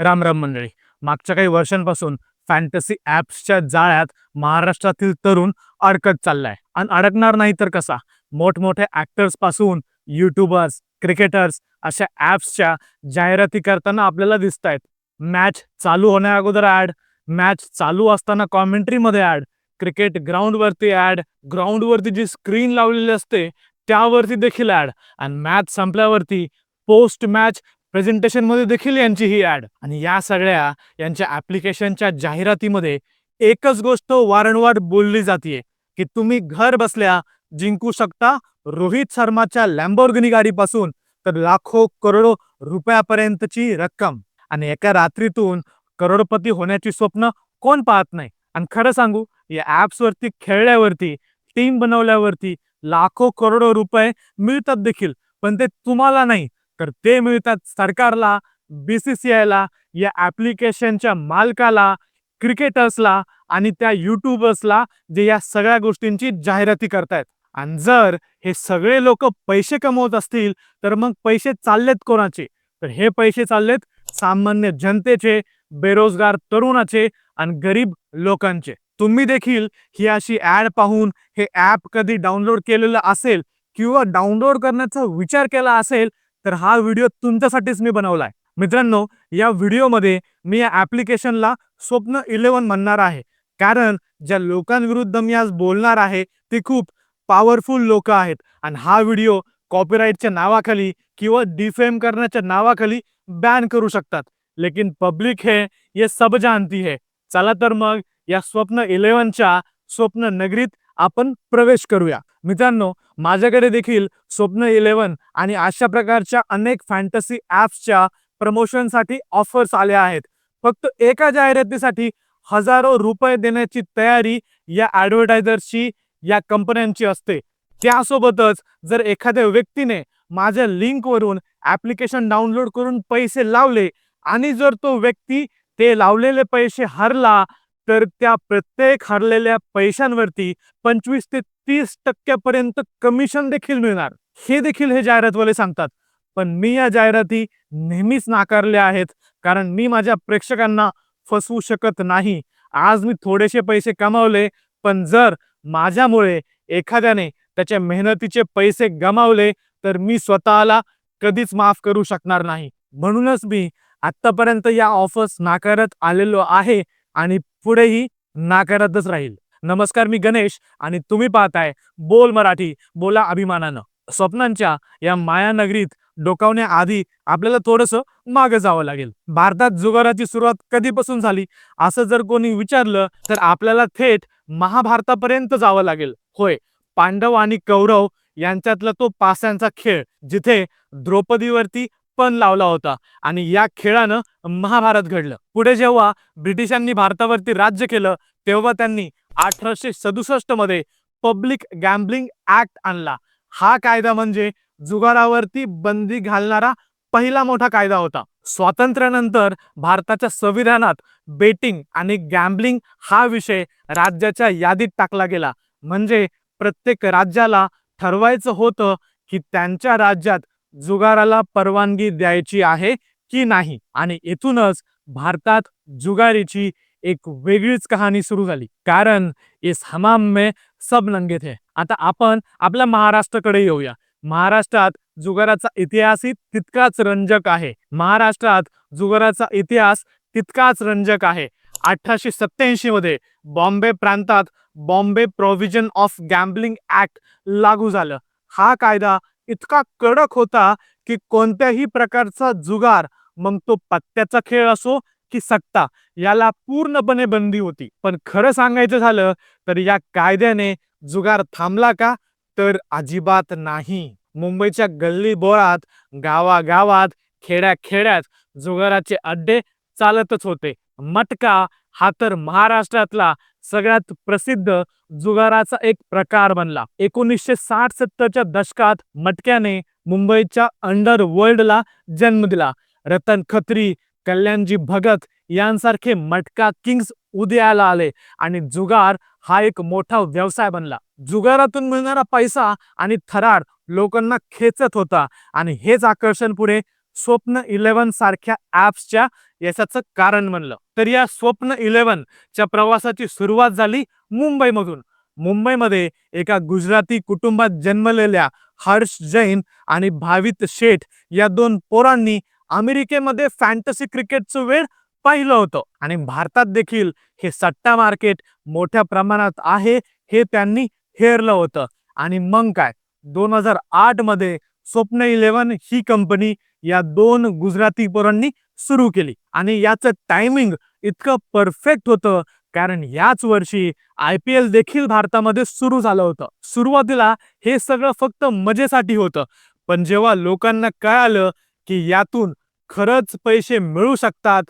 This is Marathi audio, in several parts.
राम राम मंडळी. मागच्या काही वर्षांपासून फॅन्टसी ॲप्सच्या जाळ्यात महाराष्ट्रातील तरुण अडकत चाललाय. आणि अडकणार नाही तर कसा? मोठमोठ्या ॲक्टर्सपासून युट्यूबर्स क्रिकेटर्स अशा ॲप्सच्या जाहिराती करताना आपल्याला दिसत आहेत मॅच चालू होण्या अगोदर ॲड मॅच चालू असताना कॉमेंट्रीमध्ये ॲड क्रिकेट ग्राउंडवरती ॲड ग्राउंडवरती जी स्क्रीन लावलेली असते त्यावरती देखील ॲड आणि मॅच संपल्यावरती पोस्ट मॅच प्रेझेंटेशनमध्ये देखील यांची ही ॲड. आणि या सगळ्या यांच्या ॲप्लिकेशनच्या जाहिरातीमध्ये एकच गोष्ट वारंवार बोलली जाते की तुम्ही घर बसल्या जिंकू शकता रोहित शर्माच्या लॅम्बोर्गनी गाडीपासून तर लाखो करोडो रुपयापर्यंतची रक्कम. आणि एका रात्रीतून करोडपती होण्याची स्वप्न कोण पाहत नाही? आणि खरं सांगू या ॲप्सवरती खेळल्यावरती टीम बनवल्यावरती लाखो करोडो रुपये मिळतात देखील पण ते तुम्हाला नाही. तर ते मिळतात सरकारला बीसीसीआयला या ॲप्लिकेशनच्या मालकाला क्रिकेटर्सला आणि त्या युट्यूबर्सला जे या सगळ्या गोष्टींची जाहिराती करतायत. आणि जर हे सगळे लोक पैसे कमवत असतील तर मग पैसे चाललेत कोणाचे? तर हे पैसे चाललेत सामान्य जनतेचे बेरोजगार तरुणाचे आणि गरीब लोकांचे. तुम्ही देखील ही अशी ऍड पाहून हे ॲप कधी डाउनलोड केलेलं असेल किंवा डाउनलोड करण्याचा विचार केला असेल तर हा व्हिडिओ तुमच्यासाठीच मी बनवलाय. मित्रांनो या व्हिडिओमध्ये मी या ॲप्लिकेशनला स्वप्न इलेव्हन म्हणणार आहे. कारण ज्या लोकांविरुद्ध मी आज बोलणार आहे ते खूप पॉवरफुल लोक आहेत. आणि हा व्हिडिओ कॉपीराईटच्या नावाखाली किंवा डिफेम करण्याच्या नावाखाली बॅन करू शकतात. लेकिन पब्लिक है ये सब जानती है. चला तर मग या स्वप्न इलेव्हनच्या स्वप्न नगरीत आपण प्रवेश करूया. मित्रांनो माझ्याकडे देखील स्वप्न इलेव्हन आणि अशा प्रकारच्या अनेक फॅन्टसी ॲप्सच्या प्रमोशनसाठी ऑफर्स आल्या आहेत. फक्त एका जाहिरातीसाठी हजारो रुपये देण्याची तयारी या ॲडव्हर्टायझरची या कंपन्यांची असते. त्यासोबतच जर एखाद्या व्यक्तीने माझ्या लिंकवरून ॲप्लिकेशन डाउनलोड करून पैसे लावले आणि जर तो व्यक्ती ते लावलेले पैसे हरला तर त्या प्रत्येक हरलेल्या पैशांवरती पंचवीस ते तीस टक्क्यापर्यंत कमिशन देखील मिळणार. हे देखील हे जाहिरातवाले सांगतात. पण मी या जाहिराती नेहमीच नाकारल्या आहेत. कारण मी माझ्या प्रेक्षकांना फसवू शकत नाही. आज मी थोडेसे पैसे कमावले पण जर माझ्यामुळे एखाद्याने त्याच्या मेहनतीचे पैसे गमावले तर मी स्वतःला कधीच माफ करू शकणार नाही. म्हणूनच मी आत्तापर्यंत या ऑफर्स नाकारत आलेलो आहे. आणि पुढेही नाकारतच राहील. नमस्कार मी गणेश आणि तुम्ही पाहताय बोल मराठी. बोला अभिमानानं. स्वप्नांच्या या मायानगरीत डोकावण्याआधी आपल्याला थोडंसं मागे जावं लागेल. भारतात जुगाराची सुरुवात कधीपासून झाली? असं जर कोणी विचारलं तर आपल्याला थेट महाभारतापर्यंत जावं लागेल. होय पांडव आणि कौरव यांच्यातला तो पास्यांचा खेळ जिथे द्रौपदीवरती पण लावला होता. आणि या खेळानं महाभारत घडलं. पुढे जेव्हा ब्रिटिशांनी भारतावरती राज्य केलं तेव्हा त्यांनी अठराशे सदुसष्टमध्ये पब्लिक गॅम्बलिंग ऍक्ट आणला. हा कायदा म्हणजे जुगारावरती बंदी घालणारा पहिला मोठा कायदा होता. स्वातंत्र्यानंतर भारताच्या संविधानात बेटिंग आणि गॅम्बलिंग हा विषय राज्याच्या यादीत टाकला गेला. म्हणजे प्रत्येक राज्याला ठरवायचं होतं की त्यांच्या राज्यात जुगाराला परवानगी द्यायची आहे की नाही? आणि इथूनच भारतात जुगारीची एक वेगळीच कहाणी सुरू झाली. कारण इस हमाम में सब नंगे थे आता आपण आपल्या महाराष्ट्राकडे येऊया. महाराष्ट्रात जुगाराचा इतिहासही तितकाच रंजक आहे. महाराष्ट्रात जुगाराचा इतिहास तितकाच रंजक आहे. अठराशे सत्याऐंशी मध्ये बॉम्बे प्रांतात Bombay provision of gambling act लागू झालं. हा कायदा इतका कडक होता की कोणत्याही प्रकारचा जुगार मग तो पत्त्याचा खेळ असो की सत्ता याला पूर्णपणे बंदी होती. पण खरं सांगायचं झालं तर या कायद्याने जुगार थांबला का? तर अजिबात नाही. मुंबईच्या गल्ली बोळात गावागावात खेड्याखेड्यात जुगाराचे अड्डे चालतच होते. मटका हा तर महाराष्ट्रातला सगळ्यात प्रसिद्ध जुगाराचा एक प्रकार बनला. एकोणीसशे साठ सत्तरच्या दशकात मटक्याने मुंबईच्या अंडर वर्ल्डला जन्म दिला. रतन खत्री कल्याणजी भगत यांसारखे मटका किंग्स उदयाला आले आणि जुगार हा एक मोठा व्यवसाय बनला. जुगारातून मिळणारा पैसा आणि थरार लोकांना खेचत होता आणि हेच आकर्षण पुढे स्वप्न इलेव्हन सारख्या ऍप्सच्या यशाचं कारण म्हणलं तर या स्वप्न इलेव्हन च्या प्रवासाची सुरुवात झाली मुंबईमधून. मुंबईमध्ये एका गुजराती कुटुंबात जन्मलेल्या हर्ष जैन आणि भावित शेठ या दोन पोरांनी अमेरिकेमध्ये फॅन्टसी क्रिकेटचं वेळ पाहिलं होतं. आणि भारतात देखील हे सट्टा मार्केट मोठ्या प्रमाणात आहे हे त्यांनी हेरलं होतं. आणि मग काय? दोन हजार आठमध्ये स्वप्न इलेव्हन ही कंपनी या दोन गुजराती पोरांनी सुरू केली. आणि याचं टायमिंग इतकं परफेक्ट होतं कारण याच वर्षी आय पी एल देखील भारतामध्ये सुरू झालं होतं. सुरुवातीला हे सगळं फक्त मजेसाठी होतं. पण जेव्हा लोकांना कळालं की यातून खरंच पैसे मिळू शकतात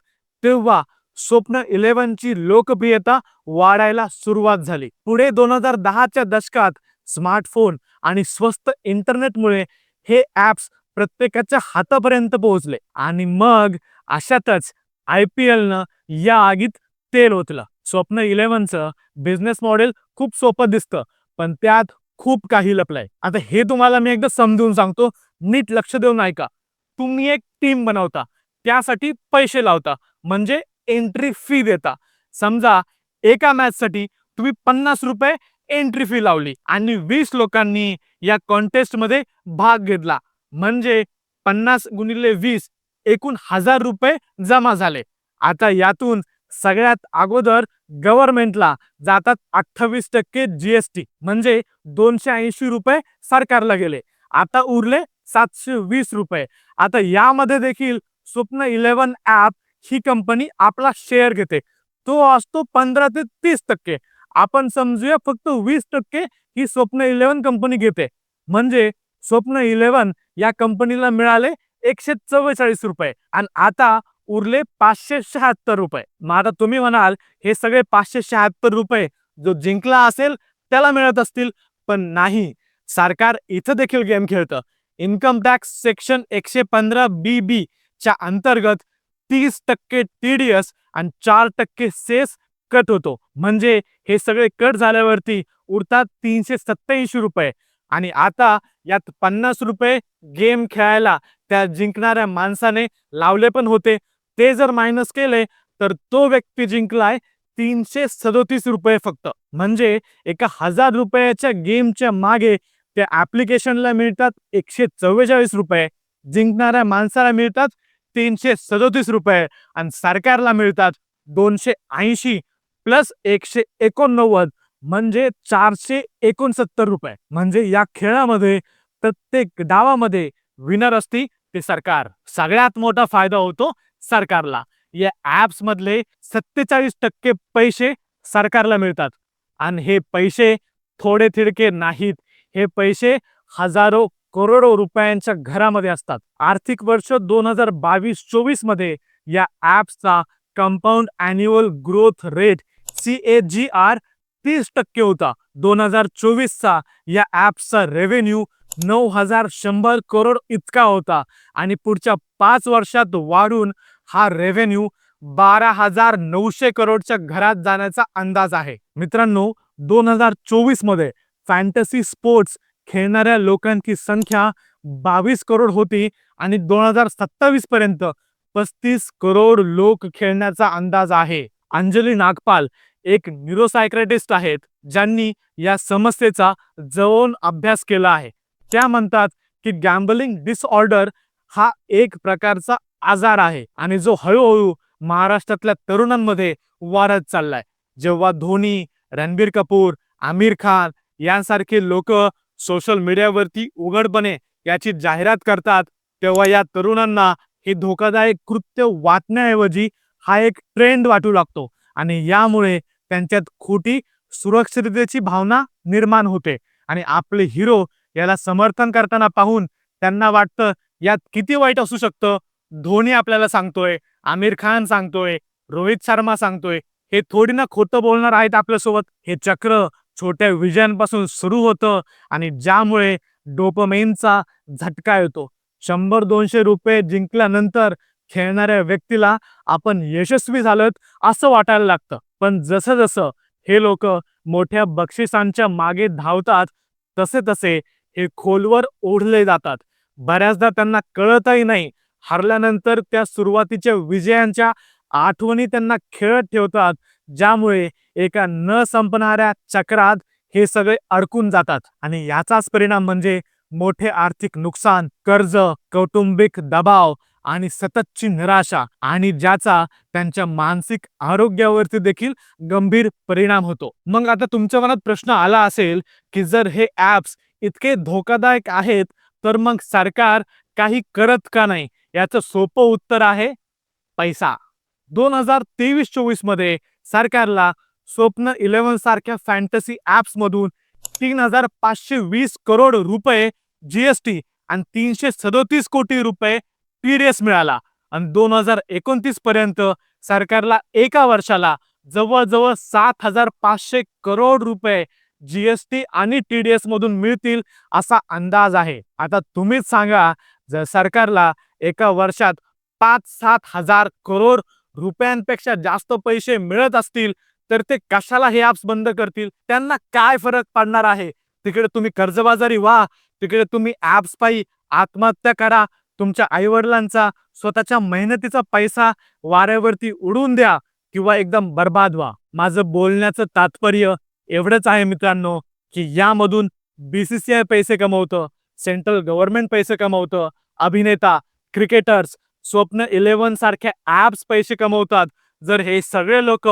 तेव्हा स्वप्न इलेव्हनची लोकप्रियता वाढायला सुरुवात झाली. पुढे दोन हजार दहाच्या दशकात स्मार्टफोन आणि स्वस्त इंटरनेटमुळे हे ॲप्स प्रत्येकाच्या हातापर्यंत पोहोचले. आणि मग अशातच आय पी एलनं या आगीत तेल ओतलं. स्वप्न इलेव्हनचं बिझनेस मॉडेल खूप सोपं दिसतं पण त्यात खूप काही लपलंय. आता हे तुम्हाला मी एकदा समजून सांगतो नीट लक्ष देऊन ऐका. तुम्ही एक टीम बनवता त्यासाठी पैसे लावता म्हणजे एंट्री फी देता. समजा एका मॅचसाठी तुम्ही पन्नास रुपये एंट्री फी लावली आणि वीस लोकांनी या कॉन्टेस्टमध्ये भाग घेतला. म्हणजे पन्नास गुणिले वीस एकूण हजार रुपये जमा झाले. आता यातून सगळ्यात अगोदर गव्हर्नमेंटला जातात अठ्ठावीस टक्के जीएसटी म्हणजे दोनशे ऐंशी रुपये सरकारला गेले. आता उरले सातशे वीस रुपये. आता यामध्ये देखील स्वप्न इलेव्हन ॲप ही कंपनी आपला शेअर घेते. तो असतो पंधरा ते तीस टक्के. आपण समजूया फक्त वीस टक्के ही स्वप्न इलेव्हन कंपनी घेते. म्हणजे स्वप्न इलेव्हन या कंपनीला मिळाले एकशे चव्वेचाळीस रुपये. आणि आता उरले पाचशे शहात्तर रुपये. मग आता तुम्ही म्हणाल हे सगळे पाचशे शहात्तर रुपये जो जिंकला असेल त्याला मिळत असतील. पण नाही. सरकार इथं देखील गेम खेळतं. इन्कम टॅक्स सेक्शन एकशे पंधरा बी बी च्या अंतर्गत तीस टक्के टी डी एस आणि चार टक्के सेस कट होतो. म्हणजे हे सगळे कट झाल्यावरती उरतात तीनशे सत्याऐंशी रुपये. आणि आता यात पन्नास रुपये गेम खेळायला त्या जिंकणाऱ्या माणसाने लावले पण होते. ते जर मायनस केले तर तो व्यक्ती जिंकलाय तीनशे सदोतीस रुपये फक्त. म्हणजे एका हजार रुपयाच्या गेमच्या मागे त्या ऍप्लिकेशनला मिळतात एकशे चव्वेचाळीस रुपये. जिंकणाऱ्या माणसाला मिळतात तीनशे सदोतीस रुपये. आणि सरकारला मिळतात दोनशे ऐंशी प्लस एकशे एकोणनव्वद. म्हणजे चारशे एकोणसत्तर रुपये. म्हणजे या खेळामध्ये प्रत्येक डावामध्ये विनर असती ते सरकार. सगळ्यात मोठा फायदा होतो सरकारला. या ऍप्स मधले सत्तेचाळीस टक्के पैसे सरकारला मिळतात. आणि हे पैसे थोडे थिडके नाहीत. हे पैसे हजारो करोडो रुपयांच्या घरामध्ये असतात. आर्थिक वर्ष दोन हजार बावीस चोवीसमध्ये या ऍप्सचा compound annual growth rate C A G R तीस टक्के होता. दोन हजार चोवीसचा या ॲप्सचा रेव्हेन्यू नऊ हजार शंभर करोड इतका होता. आणि पुढच्या पाच वर्षात वाढून हा रेव्हेन्यू बारा हजार नऊशे करोडच्या घरात जाण्याचा अंदाज आहे. मित्रांनो दोन हजार चोवीसमध्ये फॅन्टसी स्पोर्ट्स खेळणाऱ्या लोकांची संख्या बावीस करोड होती आणि दोन हजार सत्तावीस पर्यंत पस्तीस करोड लोक खेळण्याचा अंदाज आहे. अंजली नागपाल एक न्यूरोसायक्रेटिस्ट आहेत ज्यांनी या समस्येचा जवळून अभ्यास केला आहे. त्या म्हणतात की गॅम्बलिंग डिसऑर्डर हा एक प्रकारचा आजार आहे आणि जो हळूहळू महाराष्ट्रातल्या तरुणांमध्ये वाढत चाललाय. जेव्हा धोनी रणबीर कपूर आमिर खान यांसारखे लोक सोशल मीडियावरती उघडपणे याची जाहिरात करतात तेव्हा या तरुणांना हे धोकादायक कृत्य वाटण्याऐवजी हा एक ट्रेंड वाटू लागतो. आणि यामुळे त्यांच्यात खोटी सुरक्षिततेची भावना निर्माण होते. आणि आपले हिरो याला समर्थन करताना पाहून त्यांना वाटतं यात किती वाईट असू शकतं? धोनी आपल्याला सांगतोय आमिर खान सांगतोय रोहित शर्मा सांगतोय. हे थोडी ना खोटं बोलणार आहेत आपल्यासोबत. हे चक्र छोट्या विजयांपासून सुरू होतं आणि ज्यामुळे डोपमेनचा झटका येतो. शंभर दोनशे रुपये जिंकल्यानंतर खेळणाऱ्या व्यक्तीला आपण यशस्वी झालोत असं वाटायला लागतं. पण जसं जसं हे लोक मोठ्या बक्षिसांच्या मागे धावतात तसे तसे हे खोलवर ओढले जातात. बऱ्याचदा त्यांना कळतही नाही. हरल्यानंतर त्या सुरुवातीच्या विजयांच्या आठवणी त्यांना खेळत ठेवतात ज्यामुळे एका न संपणाऱ्या चक्रात हे सगळे अडकून जातात. आणि याचाच परिणाम म्हणजे मोठे आर्थिक नुकसान कर्ज कौटुंबिक दबाव आणि सततची निराशा आणि ज्याचा त्यांच्या मानसिक आरोग्यावरती देखील गंभीर परिणाम होतो. मग आता तुमच्या मनात प्रश्न आला असेल की जर हे ॲप्स इतके धोकादायक आहेत तर मग सरकार काही करत का नाही? याचं सोपं उत्तर आहे पैसा. दोन हजार तेवीस चोवीसमध्ये सरकारला स्वप्न इलेव्हन सारख्या फॅन्टसी ॲप्समधून तीन हजार पाचशे वीस करोड रुपये जीएसटी आणि तीनशे सदोतीस कोटी रुपये टीडीएस मिळाला. आणि दोन हजार एकोणतीस पर्यंत सरकारला एका वर्षाला जवळजवळ सात हजार पाचशे करोड रुपये जीएसटी आणि टीडीएस मधून मिळतील असा अंदाज आहे. आता तुम्हीच सांगा जर सरकारला एका वर्षात पाच सात हजार करोड रुपयांपेक्षा जास्त पैसे मिळत असतील तर ते कशाला हे ॲप्स बंद करतील? त्यांना काय फरक पडणार आहे? तिकडे तुम्ही कर्जबाजारी व्हा तिकडे तुम्ही ॲप्स पायी आत्महत्या करा तुमच्या आईवडिलांचा स्वतःच्या मेहनतीचा पैसा वाऱ्यावरती उडून द्या किंवा एकदम बर्बाद व्हा. माझं बोलण्याचं तात्पर्य एवढंच आहे मित्रांनो की यामधून बी सी सी आय पैसे कमवतं सेंट्रल गव्हर्नमेंट पैसे कमवतं अभिनेता क्रिकेटर्स स्वप्न इलेव्हन सारख्या ॲप्स पैसे कमवतात. जर हे सगळे लोक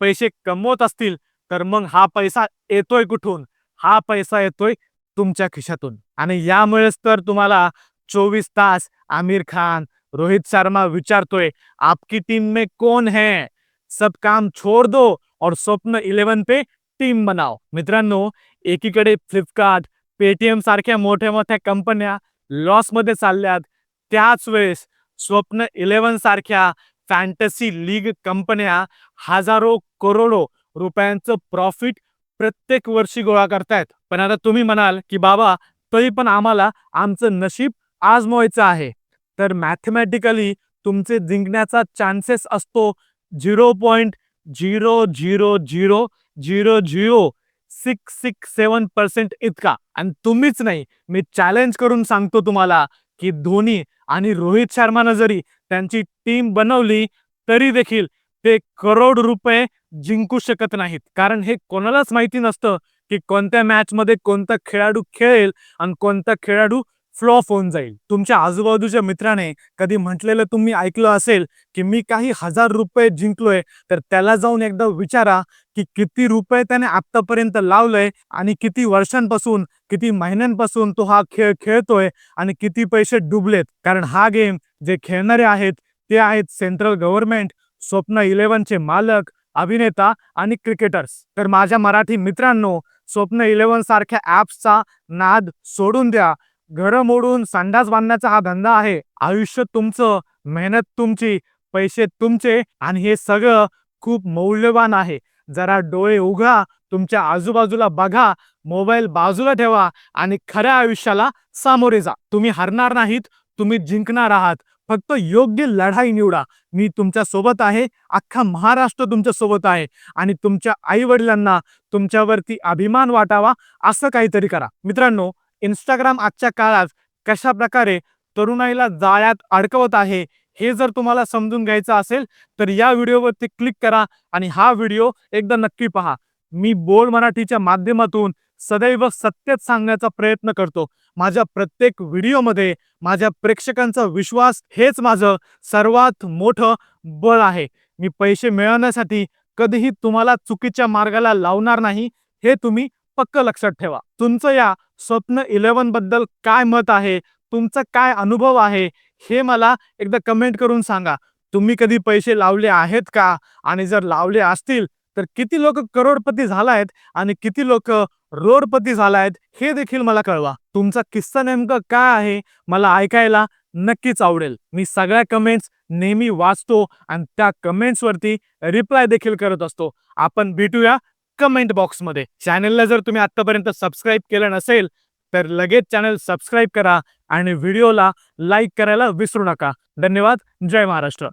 पैसे कमवत असतील तर मग हा पैसा येतोय कुठून? हा पैसा येतोय तुमच्या खिशातून. आणि यामुळेच तर तुम्हाला चोवीस तास आमिर खान, रोहित शर्मा विचारतोय, आपकी टीम में कौन है? सब काम छोड़ दो और स्वप्न इलेव्हन पे टीम बनाव मित्रांनो, एकीकडे फ्लिपकार्ट, पेटीएम सारख्या मोठ्या मोठ्या कंपन्या लॉस मध्ये त्याच स्वप्न इलेव्हन सारख्या फॅन्टसी लीग कंपन्या हजारो करोडो रुपयांचं प्रॉफिट प्रत्येक वर्षी गोळा करतायत. पण आता तुम्ही म्हणाल की बाबा, तरी पण आम्हाला आमचं नशीब आजमवायचं आहे. तर मॅथमॅटिकली तुमचे जिंकण्याचा चान्सेस असतो zero point zero zero zero zero zero six six seven percent इतका. आणि तुम्हीच नाही मी चॅलेंज करून सांगतो तुम्हाला की धोनी आणि रोहित शर्मानं जरी त्यांची टीम बनवली तरी देखील ते करोड रुपये जिंकू शकत नाहीत. कारण हे कोणालाच माहिती नसतं की कोणत्या मॅचमध्ये कोणता खेळाडू खेळेल आणि कोणता खेळाडू फ्लॉप होऊन जाईल. तुमच्या आजूबाजूच्या मित्राने कधी म्हटलेलं तुम्ही ऐकलं असेल की मी काही हजार रुपये जिंकलोय तर त्याला जाऊन एकदा विचारा की किती रुपये त्याने आतापर्यंत लावलंय आणि किती वर्षांपासून किती महिन्यांपासून तो हा खेळ खेळतोय आणि किती पैसे डुबलेत. कारण हा गेम जे खेळणारे आहेत ते आहेत सेंट्रल गव्हर्नमेंट स्वप्न इलेव्हनचे मालक अभिनेता आणि क्रिकेटर्स. तर माझ्या मराठी मित्रांनो स्वप्न इलेव्हन सारख्या ऍप्सचा नाद सोडून द्या. घरं मोडून संडास बांधण्याचा हा धंदा आहे. आयुष्य तुमचं मेहनत तुमची पैसे तुमचे आणि हे सगळं खूप मौल्यवान आहे. जरा डोळे उघा तुमच्या आजूबाजूला बघा मोबाईल बाजूला ठेवा आणि खऱ्या आयुष्याला सामोरे जा. तुम्ही हरणार नाहीत तुम्ही जिंकणार आहात. फक्त योग्य लढाई निवडा. मी तुमच्यासोबत आहे अख्खा महाराष्ट्र तुमच्यासोबत आहे आणि तुमच्या आई वडिलांना तुमच्यावरती अभिमान वाटावा असं काहीतरी करा. मित्रांनो इंस्टाग्राम आजच्या काळात कशा प्रकारे तरुणाईला जाळ्यात अडकवत आहे हे जर तुम्हाला समजून घ्यायचं असेल तर या व्हिडिओवरती क्लिक करा आणि हा व्हिडिओ एकदा नक्की पहा. मी बोल मराठीच्या माध्यमातून सदैव सत्यच सांगण्याचा प्रयत्न करतो. माझ्या प्रत्येक व्हिडिओमध्ये माझ्या प्रेक्षकांचा विश्वास हेच माझं सर्वात मोठं बळ आहे. मी पैसे मिळवण्यासाठी कधीही तुम्हाला चुकीच्या मार्गाला लावणार नाही हे तुम्ही पक्क लक्षात ठेवा. तुमचं या स्वप्न इलेव्हनबद्दल काय मत आहे? तुमचा काय अनुभव आहे? हे मला एकदा कमेंट करून सांगा. तुम्ही कधी पैसे लावले आहेत का? आणि जर लावले असतील तर किती लोक करोडपती झालायत आणि किती लोक रोडपती झालायत हे देखील मला कळवा. तुमचा किस्सा नेमका काय आहे? मला ऐकायला नक्कीच आवडेल. मी सगळ्या कमेंट्स नेहमी वाचतो आणि त्या कमेंट्सवरती रिप्लाय देखील करत असतो. आपण भेटूया कमेंट बॉक्समध्ये चॅनलला जर तुम्ही आत्तापर्यंत सबस्क्राईब केलं नसेल तर लगेच चॅनल सबस्क्राईब करा आणि व्हिडिओला लाईक करायला विसरू नका. धन्यवाद. जय महाराष्ट्र.